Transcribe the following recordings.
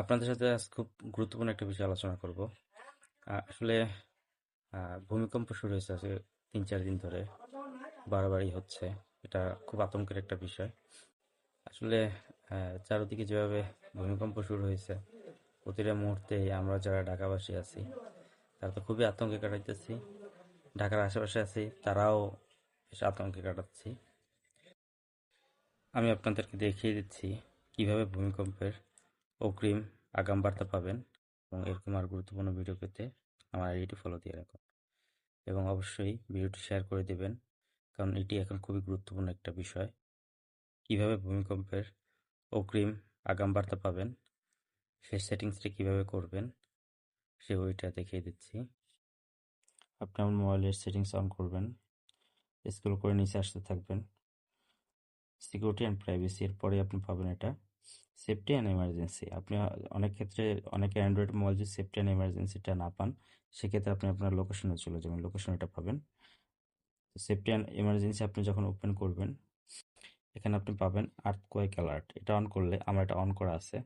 আপনাদের সাথে আজ খুব গুরুত্বপূর্ণ একটা বিষয় আলোচনা করব। আসলে ভূমিকম্প শুরু হয়েছে আজকে তিন, চার দিন ধরে। বাড়াবাড়ি হচ্ছে। এটা খুব আতঙ্কের একটা বিষয়। আসলে চারদিকে যেভাবে ভূমিকম্প শুরু হয়েছে, প্রতিটা মুহূর্তে আমরা যারা ঢাকাবাসী আছি, তারা তো খুবই আতঙ্কে কাটাইতেছি। ঢাকার আশেপাশে আছি, তারাও বেশ আতঙ্কে কাটাচ্ছি। আমি আপনাদেরকে দেখিয়ে দিচ্ছি কীভাবে ভূমিকম্পের অগ্রিম আগাম বার্তা পাবেন এবং এরকম আর গুরুত্বপূর্ণ ভিডিও পেতে আমার আইডিটি ফলো দিয়ে রাখুন। এবং অবশ্যই ভিডিওটি শেয়ার করে দেবেন, কারণ এটি এখন খুবই গুরুত্বপূর্ণ একটা বিষয়। কীভাবে ভূমিকম্পের অগ্রিম আগাম বার্তা পাবেন, সে সেটিংসটি কীভাবে করবেন, সে ওইটা দেখিয়ে দিচ্ছি। আপনি আমার মোবাইলের সেটিংস অন করবেন, স্ক্রল করে নিচে আসতে থাকবেন। সিকিউরিটি অ্যান্ড প্রাইভেসি এর পরে আপনি পাবেন এটা। সেফটি অ্যান্ড এমার্জেন্সি আপনি অনেক ক্ষেত্রে, অনেকে অ্যান্ড্রয়েড মোবাইল যদি সেফটি অ্যান্ড এমার্জেন্সিটা না পান, সেক্ষেত্রে আপনি আপনার লোকেশনে চলে যাবেন লোকেশন এটা পাবেন। সেফটি অ্যান্ড এমার্জেন্সি আপনি যখন ওপেন করবেন, এখানে আপনি পাবেন আর্থ কোয়েক অ্যালার্ট এটা অন করলে, আমার এটা অন করা আছে।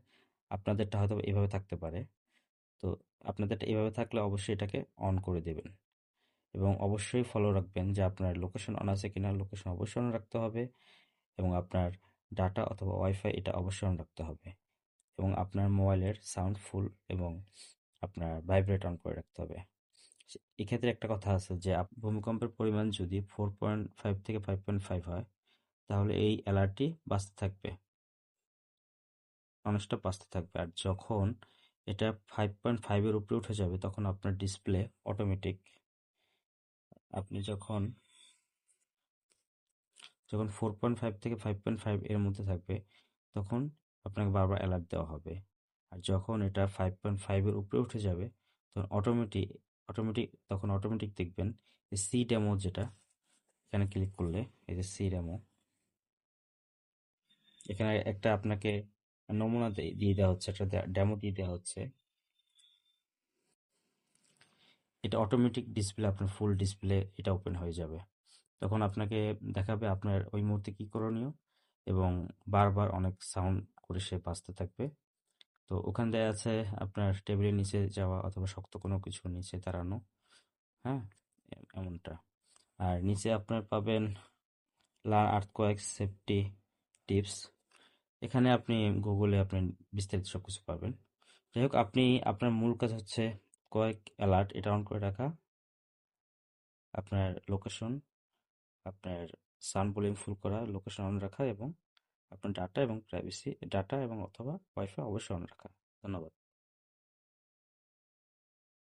আপনাদেরটা হয়তো এভাবে থাকতে পারে। তো আপনাদেরটা এভাবে থাকলে অবশ্যই এটাকে অন করে দেবেন। এবং অবশ্যই ফলো রাখবেন যে আপনার লোকেশন অন আছে কিনা লোকেশন অবশ্যই অন রাখতে হবে। এবং আপনার ডাটা অথবা ওয়াইফাই এটা অবশ্যই অন রাখতে হবে। এবং আপনার মোবাইলের সাউন্ড ফুল এবং আপনার ভাইব্রেট অন করে রাখতে হবে। এক্ষেত্রে একটা কথা আছে যে ভূমিকম্পের পরিমাণ যদি ফোর পয়েন্ট ফাইভ থেকে ফাইভ পয়েন্ট ফাইভ হয়, তাহলে এই অ্যালার্টটি বাঁচতে থাকবে। মানুষটা বাঁচতে থাকবে। আর যখন এটা ফাইভ পয়েন্ট ফাইভের উপরে উঠে যাবে, তখন আপনার ডিসপ্লে অটোমেটিক আপনি যখন যখন ফোর পয়েন্ট ফাইভ থেকে ফাইভ পয়েন্ট ফাইভ এর মধ্যে থাকবে, তখন আপনাকে বারবার অ্যালার্ট দেওয়া হবে। আর যখন এটা ফাইভ পয়েন্ট ফাইভের উপরে উঠে যাবে, তখন অটোমেটিক অটোমেটিক তখন অটোমেটিক দেখবেন যে সি ডেমো যেটা, এখানে ক্লিক করলে, এই যে সি ডেমো এখানে একটা আপনাকে নমুনা দিয়ে দেওয়া হচ্ছে, একটা ডেমো দিয়ে দেওয়া হচ্ছে। এটা অটোমেটিক ডিসপ্লে আপনার ফুল ডিসপ্লে এটা ওপেন হয়ে যাবে। তখন আপনাকে দেখাবে আপনার ওই মুহূর্তে কী করণীয় এবং বারবার অনেক সাউন্ড করে সে বাঁচতে থাকবে। তো ওখান দেয়া আছে আপনার টেবিলের নিচে যাওয়া অথবা শক্ত কোনো কিছু নিচে দাঁড়ানো হ্যাঁ? এমনটা। আর নিচে আপনার পাবেন লার্ন আর্থকোয়েক সেফটি টিপস। এখানে আপনি গুগলে আপনি বিস্তারিত সব কিছু পাবেন। যাই হোক, আপনি, আপনার মূল কাজ হচ্ছে কয়েক অ্যালার্ট এটা অন করে রাখা, আপনার লোকেশন আপনার সান ভলিউম ফুল করা, লোকেশন অন রাখা এবং আপনার ডাটা এবং প্রাইভেসি ডাটা এবং অথবা ওয়াইফাই অবশ্যই অন রাখা। ধন্যবাদ।